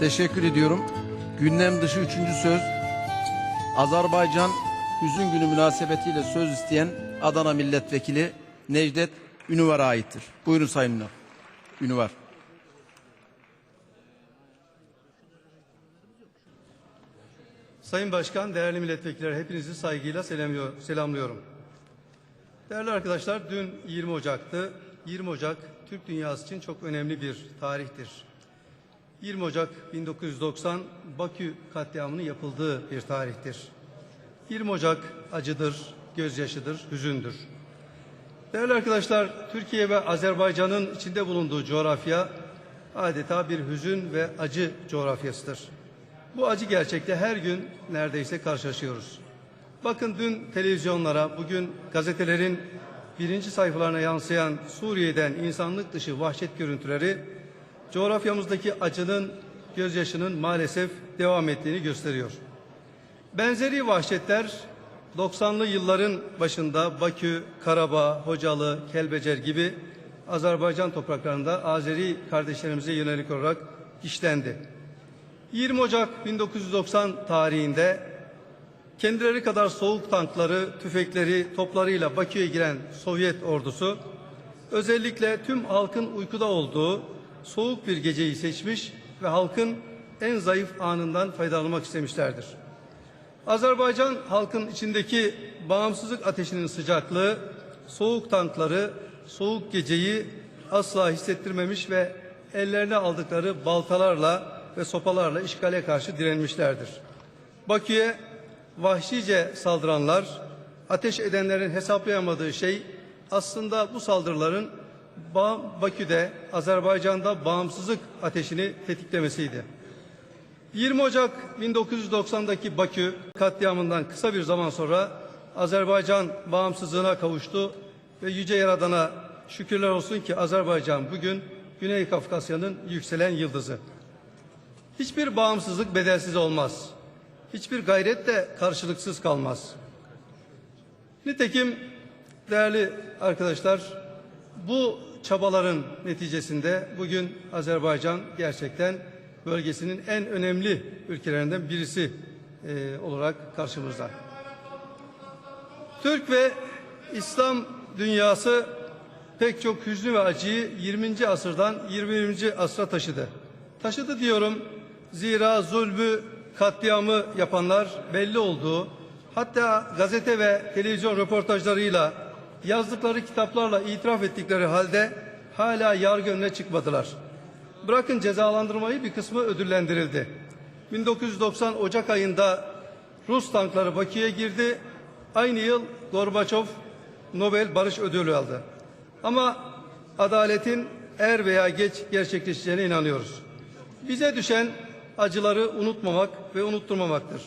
Teşekkür ediyorum. Gündem dışı üçüncü söz. Azerbaycan Hüzün Günü münasebetiyle söz isteyen Adana Milletvekili Necdet Ünüvar'a aittir. Buyurun Sayın Ünal. Ünüvar. Sayın Başkan, değerli milletvekilleri hepinizi saygıyla selamlıyor- selamlıyorum. Değerli arkadaşlar, dün 20 Ocak'tı. 20 Ocak Türk dünyası için çok önemli bir tarihtir. 20 Ocak 1990 Bakü katliamının yapıldığı bir tarihtir. 20 Ocak acıdır, gözyaşıdır, hüzündür. Değerli arkadaşlar, Türkiye ve Azerbaycan'ın içinde bulunduğu coğrafya adeta bir hüzün ve acı coğrafyasıdır. Bu acı gerçekle her gün neredeyse karşılaşıyoruz. Bakın dün televizyonlara, bugün gazetelerin birinci sayfalarına yansıyan Suriye'den insanlık dışı vahşet görüntüleri coğrafyamızdaki acının, gözyaşının maalesef devam ettiğini gösteriyor. Benzeri vahşetler 90'lı yılların başında Bakü, Karabağ, Hocalı, Kelbecer gibi Azerbaycan topraklarında Azeri kardeşlerimize yönelik olarak işlendi. 20 Ocak 1990 tarihinde kendileri kadar soğuk tankları, tüfekleri, toplarıyla Bakü'ye giren Sovyet ordusu özellikle tüm halkın uykuda olduğu soğuk bir geceyi seçmiş ve halkın en zayıf anından faydalanmak istemişlerdir. Azerbaycan halkın içindeki bağımsızlık ateşinin sıcaklığı, soğuk tankları, soğuk geceyi asla hissettirmemiş ve ellerine aldıkları baltalarla ve sopalarla işgale karşı direnmişlerdir. Bakü'ye vahşice saldıranlar, ateş edenlerin hesaplayamadığı şey aslında bu saldırıların Bakü'de, Azerbaycan'da bağımsızlık ateşini tetiklemesiydi. 20 Ocak 1990'daki Bakü katliamından kısa bir zaman sonra Azerbaycan bağımsızlığına kavuştu ve Yüce Yaradan'a şükürler olsun ki Azerbaycan bugün Güney Kafkasya'nın yükselen yıldızı. Hiçbir bağımsızlık bedelsiz olmaz. Hiçbir gayret de karşılıksız kalmaz. Nitekim değerli arkadaşlar bu çabaların neticesinde bugün Azerbaycan gerçekten bölgesinin en önemli ülkelerinden birisi e, olarak karşımızda. Türk ve İslam dünyası pek çok hüznü ve acıyı 20. asırdan 21. asra taşıdı. Taşıdı diyorum zira zulmü, katliamı yapanlar belli olduğu, hatta gazete ve televizyon röportajlarıyla yazdıkları kitaplarla itiraf ettikleri halde hala yargı önüne çıkmadılar. Bırakın cezalandırmayı bir kısmı ödüllendirildi. 1990 Ocak ayında Rus tankları Bakü'ye girdi. Aynı yıl Gorbaçov Nobel Barış Ödülü aldı. Ama adaletin er veya geç gerçekleşeceğine inanıyoruz. Bize düşen acıları unutmamak ve unutturmamaktır.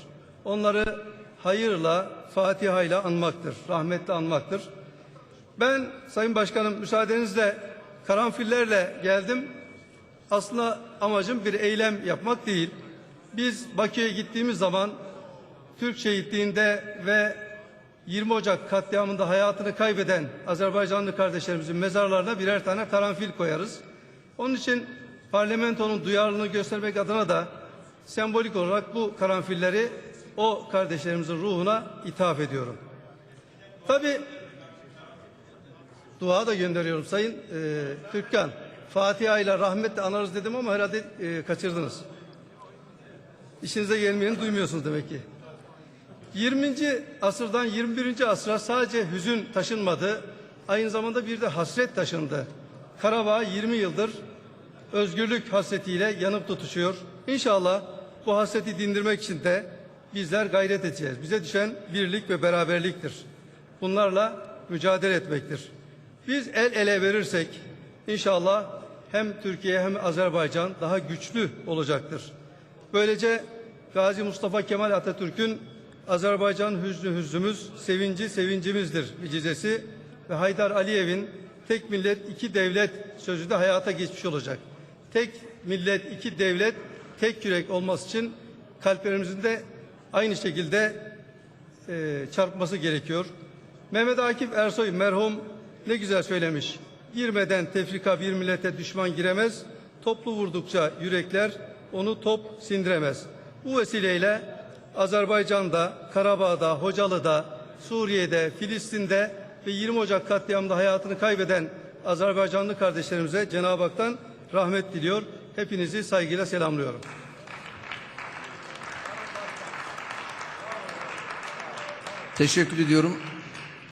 Onları hayırla, Fatiha ile anmaktır, rahmetle anmaktır. Ben Sayın Başkanım müsaadenizle karanfillerle geldim. Aslında amacım bir eylem yapmak değil. Biz Bakü'ye gittiğimiz zaman Türk şehitliğinde ve 20 Ocak katliamında hayatını kaybeden Azerbaycanlı kardeşlerimizin mezarlarına birer tane karanfil koyarız. Onun için parlamentonun duyarlılığını göstermek adına da sembolik olarak bu karanfilleri o kardeşlerimizin ruhuna ithaf ediyorum. Tabii dua da gönderiyorum Sayın e, Türkkan. Fatiha ile rahmetle anarız dedim ama herhalde e, kaçırdınız. İşinize gelmeyeni duymuyorsunuz demek ki. 20. asırdan 21. asra sadece hüzün taşınmadı, aynı zamanda bir de hasret taşındı. Karabağ 20 yıldır özgürlük hasretiyle yanıp tutuşuyor. İnşallah bu hasreti dindirmek için de bizler gayret edeceğiz. Bize düşen birlik ve beraberliktir. Bunlarla mücadele etmektir. Biz el ele verirsek inşallah hem Türkiye hem Azerbaycan daha güçlü olacaktır. Böylece Gazi Mustafa Kemal Atatürk'ün Azerbaycan hüznü hüznümüz, sevinci sevincimizdir vecizesi ve Haydar Aliyev'in tek millet iki devlet sözü de hayata geçmiş olacak. Tek millet iki devlet tek yürek olması için kalplerimizin de aynı şekilde e, çarpması gerekiyor. Mehmet Akif Ersoy merhum ne güzel söylemiş. Girmeden tefrika bir millete düşman giremez. Toplu vurdukça yürekler onu top sindiremez. Bu vesileyle Azerbaycan'da, Karabağ'da, Hocalı'da, Suriye'de, Filistin'de ve 20 Ocak katliamında hayatını kaybeden Azerbaycanlı kardeşlerimize Cenab-ı Hak'tan rahmet diliyor. Hepinizi saygıyla selamlıyorum. Teşekkür ediyorum.